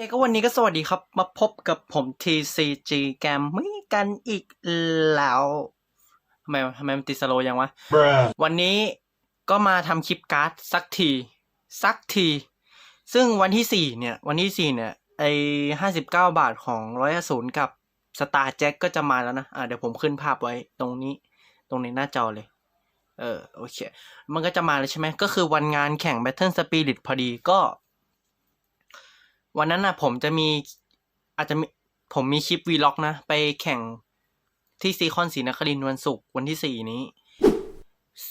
เฮ้ก็วันนี้ก็สวัสดีครับ มาพบกับผม TCG แกมไม่กันอีกแล้วทำไมทำไมมันติดสโลว์ยังวะ Bruh. วันนี้ก็มาทำคลิปการ์ดสักที สักที ซึ่งวันที่สี่เนี่ย วันที่สี่เนี่ย ไอห้าสิบเก้าบาทของร้อยศูนย์กับสตาร์แจ็คก็จะมาแล้วนะ อ่าเดี๋ยวผมขึ้นภาพไว้ตรงนี้ ตรงในหน้าจอเลย เออ โอเค มันก็จะมาเลยใช่ไหม ก็คือวันงานแข่ง Battle Spirit พอดีก็ วันนั้นนะผมจะมีอาจจะมีผมมีคลิปวีล็อกนะ ไปแข่งที่ซีคอนศรีนครินทร์วันศุกร์วันที่สี่นี้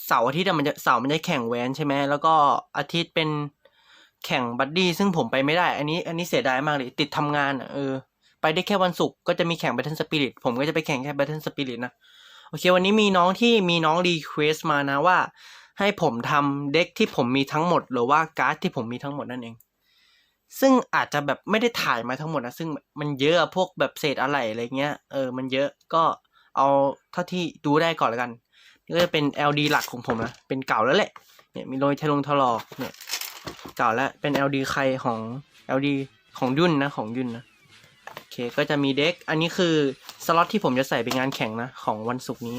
เสาร์อาทิตย์มันจะเสาร์มันจะแข่งแวนใช่ไหมแล้วก็อาทิตย์เป็นแข่งบัดดี้ซึ่งผมไปไม่ได้ อันนี้ อันนี้เสียดายมากเลย ติดทำงานอะเออไปได้แค่วันศุกร์ก็จะมีแข่ง Battle Spirit ผมก็จะไปแข่งแค่ Battle Spirit นะ โอเค วันนี้มีน้องที่มีน้องรีเควสมานะว่า ให้ผมทำเด็กที่ผมมีทั้งหมด หรือว่าการ์ดที่ผมมีทั้งหมดนั่นเอง ซึ่งอาจจะแบบไม่ได้ถ่ายมาทั้งหมดนะซึ่งมันเยอะพวกแบบเศษอะไรอะไรเงี้ยเออมันเยอะก็เอาเท่าที่ดูได้ก่อนแล้วกันนี่ก็จะเป็น LD หลักของผมนะเป็นเก่าแล้วแหละเนี่ยมีรอยทะลงถลอกเนี่ยเก่าแล้วเป็น LD ใครของ LD ของยุ่นนะของยุ่นนะโอเคก็จะมีเด็กอันนี้คือสล็อตที่ผมจะใส่ไปงานแข่งนะของวันศุกร์นี้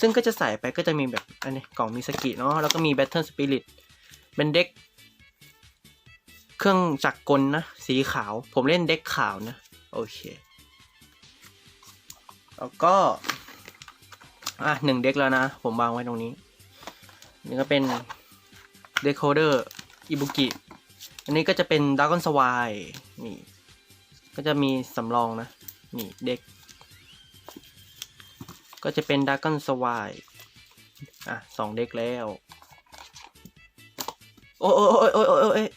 ซึ่งก็จะใส่ไปก็จะมีแบบอันนี้กล่องมีสกิเนาะแล้วก็มี Battle Spirit เป็นเด็ก เครื่องจักรกลนะ สีขาว ผมเล่นเด็กขาวนะ โอเค แล้วก็ อะหนึ่งเด็กแล้วนะ ผมวางไว้ตรงนี้ นี่ก็เป็นเดโคเดอร์อิบุกิอันนี้ก็จะเป็นด r a กอนสวายนี่ ก็จะมีสำรองนะ นี่เด็ก ก็จะเป็นด r a กอนสวายอะสองเด็กแล้ว โอ้ยโอ้ยโอ้ยโอ้ย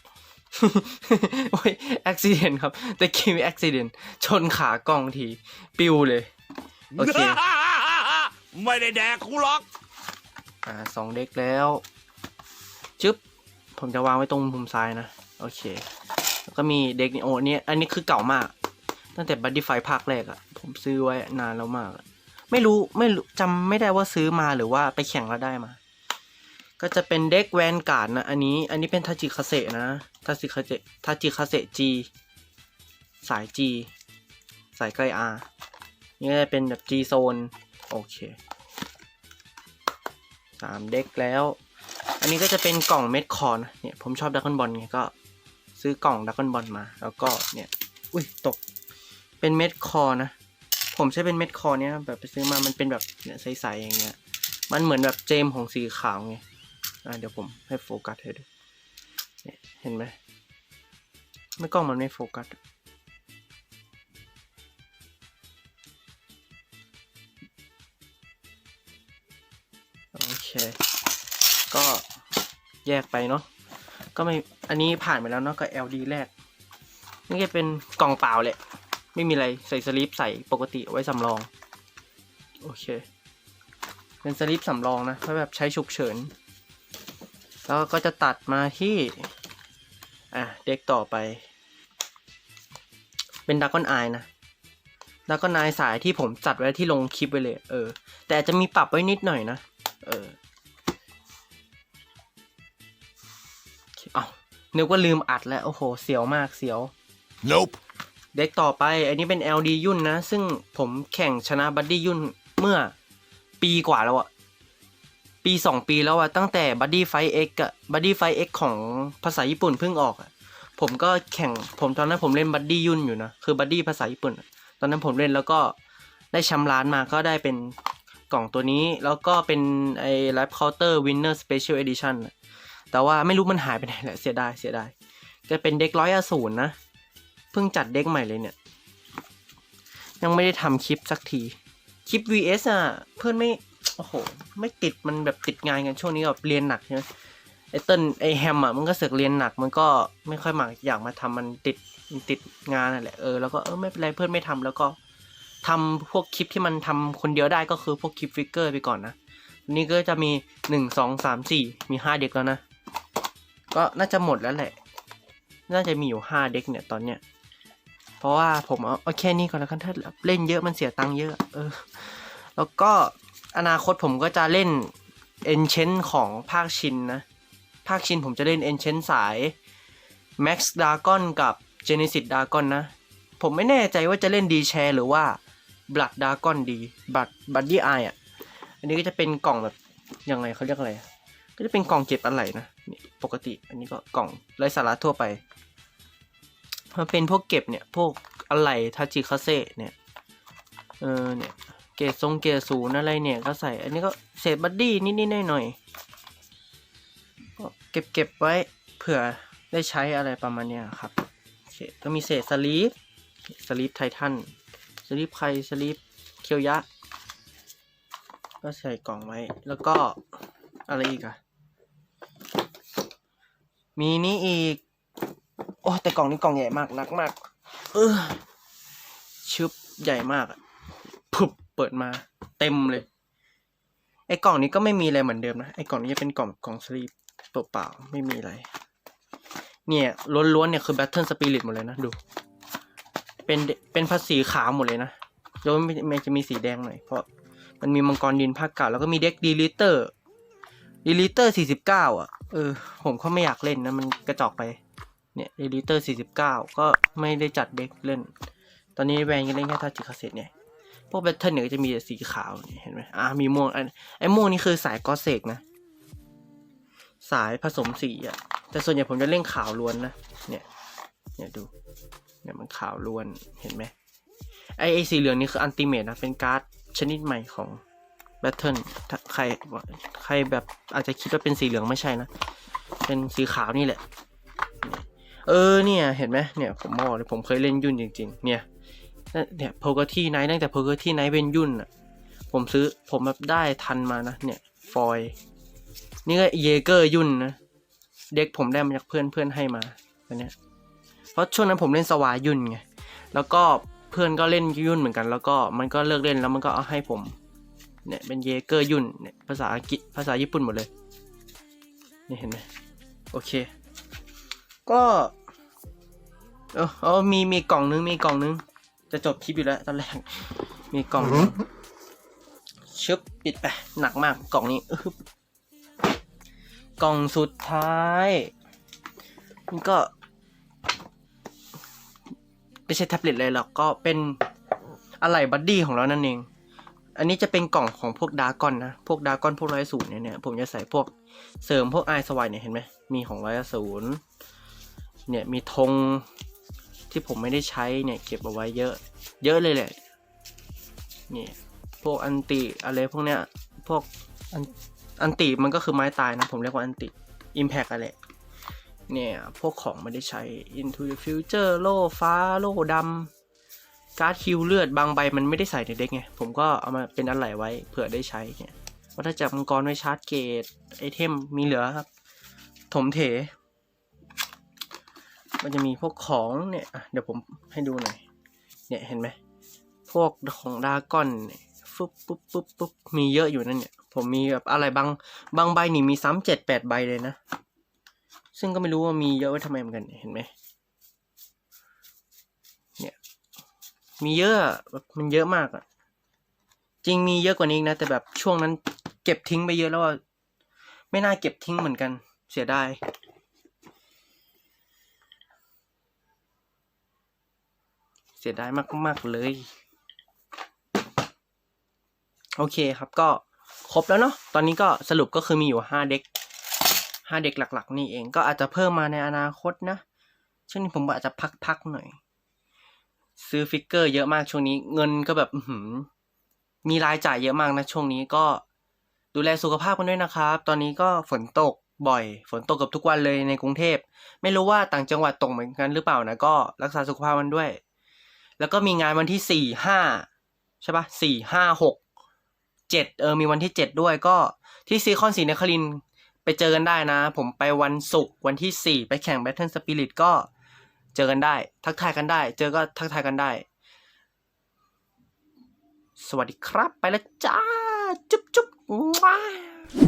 โอ้ยโอ้ยโอ้ยอุบิเหตุครับ แต่กี้มีอุบิเหตุชนขากล้องที ปิวเลย โอเค ไม่ได้แดกคูหรอก อ่าสองเด็กแล้วจึ๊บผมจะวางไว้ตรงมุมซ้ายนะ โอเค แล้วก็มีเด็กนี่โอ้เนี่ยอันนี้คือเก่ามาก ตั้งแต่บัดดี้ไฟภาคแรกอะผมซื้อไว้นานแล้วมากอะไม่รู้ไม่รู้จำไม่ได้ว่าซื้อมาหรือว่าไปแข่งแล้วได้มา ก็จะเป็นเด็กแวนการ์ดนะ อันนี้อันนี้เป็นทาจิคาเซะนะทาจิคาเซะทาจิคาเซจีสายจีสายใกล้อานี่ก็จะเป็นแบบจีโซนโอเคสามเด็กแล้ว อันนี้ก็จะเป็นกล่องเม็ดคอนเนี่ยผมชอบดักคอนบอลไงก็ซื้อกล่องดักคอนบอลมา แล้วก็เนี่ยอุ้ยตกเป็นเม็ดคอนะ ผมใช้เป็นเม็ดคอเนี่ยแบบไปซื้อมามันเป็นแบบเนี่ยใสๆอย่างเงี้ยมันเหมือนแบบเจมของสีขาวไง อ่าเดี๋ยวผมให้โฟกัสให้ดูเนี่ยเห็นไหมไม่กล้องมันไม่โฟกัสโอเค ก็แยกไปเนาะก็ไม่อันนี้ผ่านไปแล้วเนาะก็ LD แรก นี่ก็เป็นกล่องเปล่าแหละ ไม่มีอะไรใส่สลิปใส่ปกติไว้สำรอง โอเค เป็นสลิปสำรองนะเพื่อแบบใช้ฉุกเฉิน แล้วก็จะตัดมาที่อะเด็กต่อไป เป็นดักกอนไอนะดักกอนไอสายที่ผมจัดไว้ที่ลงคลิปไว้เลย เออ แต่อาจจะมีปรับไว้นิดหน่อยนะ เออเอานึกว่าลืมอัดแล้ว โอ้โห เสียวมากเสียว Nope เด็กต่อไป อันนี้เป็น LD ยุ่นนะ ซึ่งผมแข่งชนะบัดดี้ยุ่นเมื่อปีกว่าแล้วอะ ปีสองปีแล้วอะตั้งแต่บัดดี้ไฟเอ็กอะบัดดี้ไฟเอ็กของภาษาญี่ปุ่นเพิ่งออกอะผมก็แข่งผมตอนนั้นผมเล่นบัดดี้ยุ่นอยู่นะ คือบัดดี้ภาษาญี่ปุ่น ตอนนั้นผมเล่นแล้วก็ได้แชมป์ร้านมาก็ได้เป็นกล่องตัวนี้ แล้วก็เป็นไอ้ไลฟ์เคาน์เตอร์วินเนอร์สเปเชียลเอดิชั่นแต่ว่าไม่รู้มันหายไปไหนแหละเสียดายเสียดายก็เป็นเด็กร้อยอสูรนะเพิ่งจัดเด็กใหม่เลยเนี่ย ยังไม่ได้ทำคลิปสักที คลิป vs อะเพื่อนไม่ โอ้โห ไม่ติดมันแบบติดงานกันช่วงนี้แบบเรียนหนักใช่ไหมไอเติ้ลไอแฮมอะมันก็เสือกเรียนหนักมันก็ไม่ค่อยมาอยากมาทำมันติดมันติดงานนั่นแหละเออแล้วก็เออไม่เป็นไรเพื่อนไม่ทำแล้วก็ทำพวกคลิปที่มันทำคนเดียวได้ก็คือพวกคลิปฟิกเกอร์ไปก่อนนะนี่ก็จะมีหนึ่งสองสามสี่มีห้าเด็กแล้วนะ ก็น่าจะหมดแล้วแหละ น่าจะมีอยู่ห้าเด็กเนี่ยตอนเนี้ยเพราะว่าผมเอาเอาแค่นี้ก่อนแล้วกันถ้าเล่นเยอะมันเสียตังค์เยอะ เออ แล้วก็ อนาคตผมก็จะเล่นเอนเชนของภาคชินนะ ภาคชินผมจะเล่นเอนเชนสาย Max d r a g o n กับ Genesis Dragon นะ ผมไม่แน่ใจว่าจะเล่นดีแชร์หรือว่า Blood Dragon ดี Blood Buddy Eye อะ อันนี้ก็จะเป็นกล่องแบบยังไงเขาเรียกอะไร ก็จะเป็นกล่องเก็บอะไรนะนี่ปกติอันนี้ก็กล่องไร้สาระทั่วไปมันเป็นพวกเก็บเนี่ย พวกอะไรทาจิคาเซ่เนี่ย เออเนี่ย เกรดทรงเกรดศูนย์อะไรเนี่ยก็ใส่ อันนี้ก็เศษบัดดี้นิดๆหน่อยๆก็เก็บเก็บไว้เผื่อได้ใช้อะไรประมาณเนี้ยครับโอเคก็มีเศษสลีปสลีปไททันสลีปใครสลีปเคียวยะ ก็ใส่กล่องไว้ แล้วก็อะไรอีกอะมีนี้อีก โอ้แต่กล่องนี้กล่องใหญ่มากนักมาก เออชึบใหญ่มากอะ เปิดมาเต็มเลย ไอ้กล่องนี้ก็ไม่มีอะไรเหมือนเดิมนะ ไอ้กล่องนี้จะเป็นกล่องกล่องสลีปเปล่าๆไม่มีอะไร เนี่ยล้วนๆเนี่ยคือ Battle Spirit หมดเลยนะดู เป็นเป็นภาษีขาวหมดเลยนะแล้วมันมันจะมีสีแดงหน่อยเพราะมันมีมังกรดินภาคเก่าแล้วก็มีเด็กดีลิเตอร์ดีลิเตอร์สี่สิบเก้าอะ เออ ผมก็ไม่อยากเล่นนะ มันกระจอกไป เนี่ยดีลิเตอร์สี่สิบเก้าก็ไม่ได้จัดเด็กเล่น ตอนนี้แวนก็เล่นแค่ทาจิคาเซตเนี่ย พวกแบทเทิลเนี่ยจะมีแต่สีขาวเห็นไหมอ่ามีม่วงอันไอ้ม่วงนี่คือสายกอเซกนะ สายผสมสีอะแต่ส่วนใหญ่ผมจะเล่นขาวล้วนนะเนี่ยเนี่ยดูเนี่ยมันขาวล้วนเห็นไหมไอไอสีเหลืองนี่คืออันติเมตนะเป็นการ์ดชนิดใหม่ของแบทเทิลใครใครแบบอาจจะคิดว่าเป็นสีเหลืองไม่ใช่นะ เป็นสีขาวนี่แหละ เออเนี่ยเห็นไหมเนี่ยผมบอกเลยผมเคยเล่นยุ่นจริง ๆ เนี่ย เนี่ยโพกที่ไนท์ตั้งแต่โพกที่ไนท์เป็นยุ่นอะ ผมซื้อผมแบบได้ทันมานะเนี่ยฟอยนี่ก็เยเกอร์ยุ่นนะ เด็กผมได้มาจากเพื่อนเพื่อนให้มาอันเนี้ยเพราะช่วงนั้นผมเล่นสวายุ่นไงแล้วก็เพื่อนก็เล่นยุ่นเหมือนกัน แล้วก็มันก็เลิกเล่นแล้วมันก็เอาให้ผมเนี่ยเป็นเยเกอร์ยุ่นเนี่ยภาษาอังกฤษภาษาญี่ปุ่นหมดเลยนี่เห็นไหมโอเค ก็เออมีมีกล่องนึงมีกล่องนึง จะจบคลิปอยู่แล้วตอนแรก มีกล่องนึงชึบปิดไปหนักมากกล่องนี้อึ๊บกล่องสุดท้ายมันก็ ไม่ใช่แท็บเล็ตเลยหรอกก็เป็นอะไรบัดดี้ของเรานั่นเอง อันนี้จะเป็นกล่องของพวกดากอนนะ พวกดากอนพวกร้อยศูนย์เนี่ยเนี่ย ผมจะใส่พวกเสริมพวกไอสวายเนี่ยเห็นไหมมีของร้อยศูนย์เนี่ยมีธง ที่ผมไม่ได้ใช้เนี่ยเก็บเอาไว้เยอะ เยอะเลยแหละ นี่ พวกอันติอะไรพวกเนี้ย พวกอันอันติมันก็คือไม้ตายนะ ผมเรียกว่าอันติอิมแพกอะไรเนี่ย พวกของไม่ได้ใช้ Into the Future โล่ฟ้า โล่ดำการ์ดคิวเลือดบางใบมันไม่ได้ใส่ในเด็กไง ผมก็เอามาเป็นอันไหลไว้เผื่อได้ใช้เนี่ยวัฏจักรมังกรไว้ชาร์จเกตไอเทมมีเหลือครับ ถมเถ มันจะมีพวกของเนี่ยเดี๋ยวผมให้ดูหน่อย เนี่ยเห็นไหม พวกของดาก้อนเนี่ยฟึบปุ๊บปุ๊บปุ๊บมีเยอะอยู่นั่นเนี่ย ผมมีแบบอะไรบางบางใบนี่มีซ้ำเจ็ดแปดใบเลยนะ ซึ่งก็ไม่รู้ว่ามีเยอะไว้ทำไมเหมือนกันเห็นไหมเนี่ยมีเยอะแบบมันเยอะมากอะจริงมีเยอะกว่านี้นะ แต่แบบช่วงนั้นเก็บทิ้งไปเยอะแล้วไม่น่าเก็บทิ้งเหมือนกัน เสียดาย สียดายมากๆเลย โอเคครับก็ครบแล้วเนาะตอนนี้ก็สรุปก็คือมีอยู่ห้าเด็กห้าเด็กหลัก ๆ นี่เองก็อาจจะเพิ่มมาในอนาคตนะช่วงนี้ผมอาจจะพักๆหน่อย ซื้อฟิกเกอร์เยอะมากช่วงนี้ เงินก็แบบหือมีรายจ่ายเยอะมากนะช่วงนี้ก็ดูแลสุขภาพกันด้วยนะครับ ตอนนี้ก็ฝนตกบ่อย ฝนตกเกับทุกวันเลยในกรุงเทพ ไม่รู้ว่าต่างจังหวัดตกเหมือนกันหรือเปล่านะ ก็รักษาสุขภาพมันด้วย แล้วก็มีงานวันที่สี่ห้าใช่ปะสี่ห้าหกเจ็ดเออมีวันที่เจ็ดด้วยก็ที่ซีคอนศรีนครินไปเจอกันได้นะ ผมไปวันศุกร์วันที่สี่ไปแข่ง Battle Spirit ก็เจอกันได้ ทักทายกันได้ เจอก็ทักทายกันได้ สวัสดีครับ ไปแล้วจ้า จุ๊บจุ๊บว้า